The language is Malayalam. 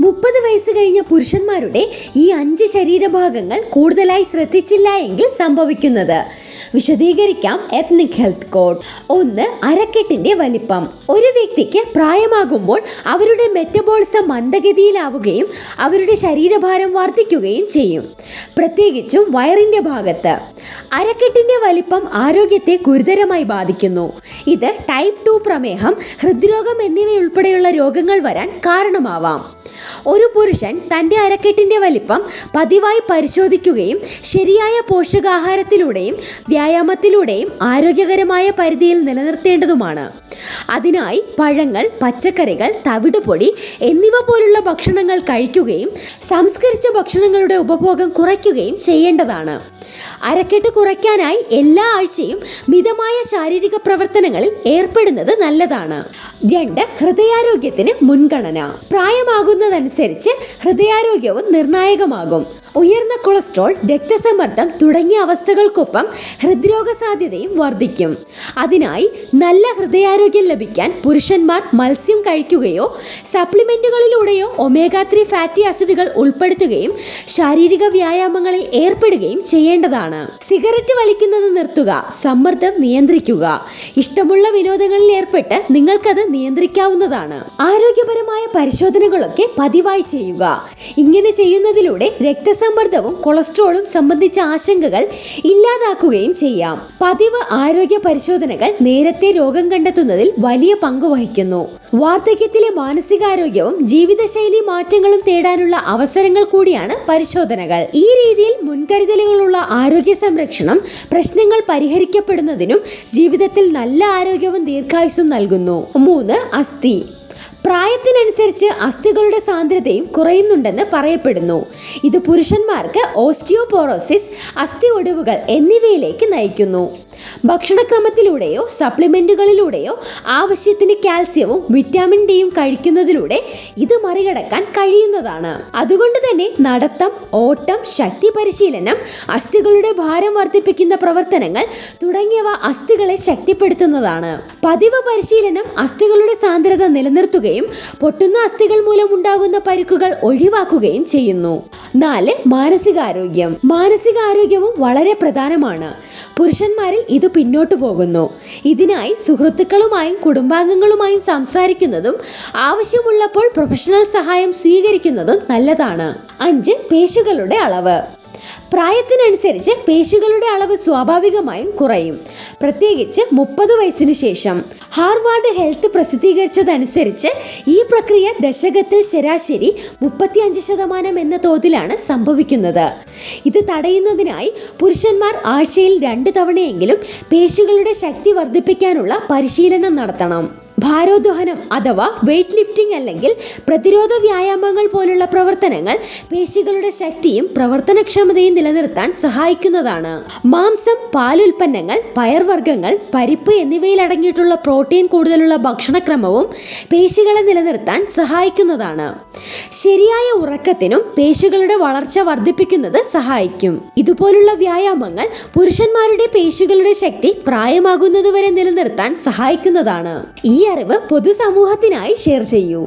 മുപ്പത് വയസ്സ് കഴിഞ്ഞ പുരുഷന്മാരുടെ ഈ അഞ്ച് ശരീരഭാഗങ്ങൾ കൂടുതലായി ശ്രദ്ധിച്ചില്ല എങ്കിൽ സംഭവിക്കുന്നത്. വിശദീകരിക്കാം എത്നിക് ഹെൽത്ത് കോഡ് ഒന്ന് അരക്കെട്ടിന്റെ വലിപ്പം. ഒരു വ്യക്തിക്ക് പ്രായമാകുമ്പോൾ അവരുടെ മെറ്റബോളിസം മന്ദഗതിയിലാവുകയും അവരുടെ ശരീരഭാരം വർദ്ധിക്കുകയും ചെയ്യും. പ്രത്യേകിച്ചും വയറിന്റെ ഭാഗത്ത്. അരക്കെട്ടിന്റെ വലിപ്പം ആരോഗ്യത്തെ ഗുരുതരമായി ബാധിക്കുന്നു. ഇത് ടൈപ്പ് ടു പ്രമേഹം ഹൃദ്രോഗം എന്നിവയുൾപ്പെടെയുള്ള രോഗങ്ങൾ വരാൻ കാരണമാവാം. ഒരു പുരുഷൻ തന്റെ അരക്കെട്ടിന്റെ വലിപ്പം പതിവായി പരിശോധിക്കുകയും ശരിയായ പോഷകാഹാരത്തിലൂടെയും വ്യായാമത്തിലൂടെയും ആരോഗ്യകരമായ പരിധിയിൽ നിലനിർത്തേണ്ടതുമാണ്. അതിനായി പഴങ്ങൾ പച്ചക്കറികൾ തവിടുപൊടി എന്നിവ പോലുള്ള ഭക്ഷണങ്ങൾ കഴിക്കുകയും സംസ്കരിച്ച ഭക്ഷണങ്ങളുടെ ഉപഭോഗം കുറയ്ക്കുകയും ചെയ്യേണ്ടതാണ്. അരക്കെട്ട് കുറയ്ക്കാനായി എല്ലാ ആഴ്ചയും മിതമായ ശാരീരിക പ്രവർത്തനങ്ങളിൽ ഏർപ്പെടുന്നത് നല്ലതാണ്. രണ്ട് ഹൃദയാരോഗ്യത്തിന് മുൻഗണന. പ്രായമാകുന്നതനുസരിച്ച് ഹൃദയാരോഗ്യവും നിർണായകമാകും. ഉയർന്ന കൊളസ്ട്രോൾ രക്തസമ്മർദ്ദം തുടങ്ങിയ അവസ്ഥകൾക്കൊപ്പം ഹൃദ്രോഗ സാധ്യതയും വർദ്ധിക്കും. അതിനായി നല്ല ഹൃദയാരോഗ്യം ലഭിക്കാൻ പുരുഷന്മാർ മത്സ്യം കഴിക്കുകയോ സപ്ലിമെന്റുകളിലൂടെയോ ഒമേഗ ത്രീ ഫാറ്റി ആസിഡുകൾ ഉൾപ്പെടുത്തുകയും ശാരീരിക വ്യായാമങ്ങളിൽ ഏർപ്പെടുകയും ചെയ്യേണ്ടതാണ്. സിഗരറ്റ് വലിക്കുന്നത് നിർത്തുക സമ്മർദ്ദം നിയന്ത്രിക്കുക. ഇഷ്ടമുള്ള വിനോദങ്ങളിൽ ഏർപ്പെട്ട് നിങ്ങൾക്കത് നിയന്ത്രിക്കാവുന്നതാണ്. ആരോഗ്യപരമായ പരിശോധനകളൊക്കെ പതിവായി ചെയ്യുക. ഇങ്ങനെ ചെയ്യുന്നതിലൂടെ രക്തസമ്മർദ്ദവും കൊളസ്ട്രോളും സംബന്ധിച്ച ആശങ്കകൾ ഇല്ലാതാക്കുകയും ചെയ്യാം. പതിവ് ആരോഗ്യ പരിശോധനകൾ നേരത്തെ രോഗം കണ്ടെത്തുന്നതിൽ വലിയ പങ്ക് വഹിക്കുന്നു. വാർദ്ധക്യത്തിലെ മാനസികാരോഗ്യവും ജീവിതശൈലി മാറ്റങ്ങളും തേടാനുള്ള അവസരങ്ങൾ കൂടിയാണ് പരിശോധനകൾ. ഈ രീതിയിൽ മുൻകരുതലുകളുള്ള ആരോഗ്യ സംരക്ഷണം പ്രശ്നങ്ങൾ പരിഹരിക്കപ്പെടുന്നതിനും ജീവിതത്തിൽ നല്ല ആരോഗ്യവും ദീർഘായുസും നൽകുന്നു. മൂന്ന് അസ്ഥി. പ്രായത്തിനനുസരിച്ച് അസ്ഥികളുടെ സാന്ദ്രതയും കുറയുന്നുണ്ടെന്ന് പറയപ്പെടുന്നു. ഇത് പുരുഷന്മാർക്ക് ഓസ്റ്റിയോപോറോസിസ് അസ്ഥി ഒടിവുകൾ എന്നിവയിലേക്ക് നയിക്കുന്നു. ഭക്ഷണക്രമത്തിലൂടെയോ സപ്ലിമെന്റുകളിലൂടെയോ ആവശ്യത്തിന് കാൽസ്യവും വിറ്റാമിൻ ഡിയും കഴിക്കുന്നതിലൂടെ ഇത് മറികടക്കാൻ കഴിയുന്നതാണ്. അതുകൊണ്ട് തന്നെ നടത്തം ഓട്ടം ശക്തി പരിശീലനം അസ്ഥികളുടെ ഭാരം വർദ്ധിപ്പിക്കുന്ന പ്രവർത്തനങ്ങൾ തുടങ്ങിയവ അസ്ഥികളെ ശക്തിപ്പെടുത്തുന്നതാണ്. പതിവ് പരിശീലനം അസ്ഥികളുടെ സാന്ദ്രത നിലനിർത്തുകയും പൊട്ടുന്ന അസ്ഥികൾ മൂലം ഉണ്ടാകുന്ന പരിക്കുകൾ ഒഴിവാക്കുകയും ചെയ്യുന്നു. നാല് മാനസികാരോഗ്യം. മാനസികാരോഗ്യവും വളരെ പ്രധാനമാണ്. പുരുഷന്മാരിൽ ഇത് പിന്നോട്ട് പോകുന്നു. ഇതിനായി സുഹൃത്തുക്കളുമായും കുടുംബാംഗങ്ങളുമായും സംസാരിക്കുന്നതും ആവശ്യമുള്ളപ്പോൾ പ്രൊഫഷണൽ സഹായം സ്വീകരിക്കുന്നതും നല്ലതാണ്. അഞ്ച് പേശികളുടെ അളവ്. പ്രായത്തിനനുസരിച്ച് പേശികളുടെ അളവ് സ്വാഭാവികമായും കുറയും. പ്രത്യേകിച്ച് മുപ്പത് വയസ്സിന് ശേഷം. ഹാർവാർഡ് ഹെൽത്ത് പ്രസിദ്ധീകരിച്ചതനുസരിച്ച് ഈ പ്രക്രിയ ദശകത്തിൽ ശരാശരി മുപ്പത്തിയഞ്ച് ശതമാനം എന്ന തോതിലാണ് സംഭവിക്കുന്നത്. ഇത് തടയുന്നതിനായി പുരുഷന്മാർ ആഴ്ചയിൽ രണ്ട് തവണയെങ്കിലും പേശികളുടെ ശക്തി വർദ്ധിപ്പിക്കാനുള്ള പരിശീലനം നടത്തണം. ഭാരോദ്വഹനം അഥവാ വെയ്റ്റ് ലിഫ്റ്റിംഗ് അല്ലെങ്കിൽ പ്രതിരോധ വ്യായാമങ്ങൾ പോലുള്ള പ്രവർത്തനങ്ങൾ പേശികളുടെ ശക്തിയും പ്രവർത്തനക്ഷമതയും നിലനിർത്താൻ സഹായിക്കുന്നതാണ്. മാംസം പാലുൽപ്പന്നങ്ങൾ പയർവർഗങ്ങൾ പരിപ്പ് എന്നിവയിൽ അടങ്ങിയിട്ടുള്ള പ്രോട്ടീൻ കൂടുതലുള്ള ഭക്ഷണക്രമവും പേശികളെ നിലനിർത്താൻ സഹായിക്കുന്നതാണ്. ശരിയായ ഉറക്കത്തിനും പേശികളുടെ വളർച്ച വർദ്ധിപ്പിക്കുന്നത് സഹായിക്കും. ഇതുപോലുള്ള വ്യായാമങ്ങൾ പുരുഷന്മാരുടെ പേശികളുടെ ശക്തി പ്രായമാകുന്നതുവരെ നിലനിർത്താൻ സഹായിക്കുന്നതാണ്. അറിവ് പൊതുസമൂഹത്തിനായി ഷെയർ ചെയ്യൂ.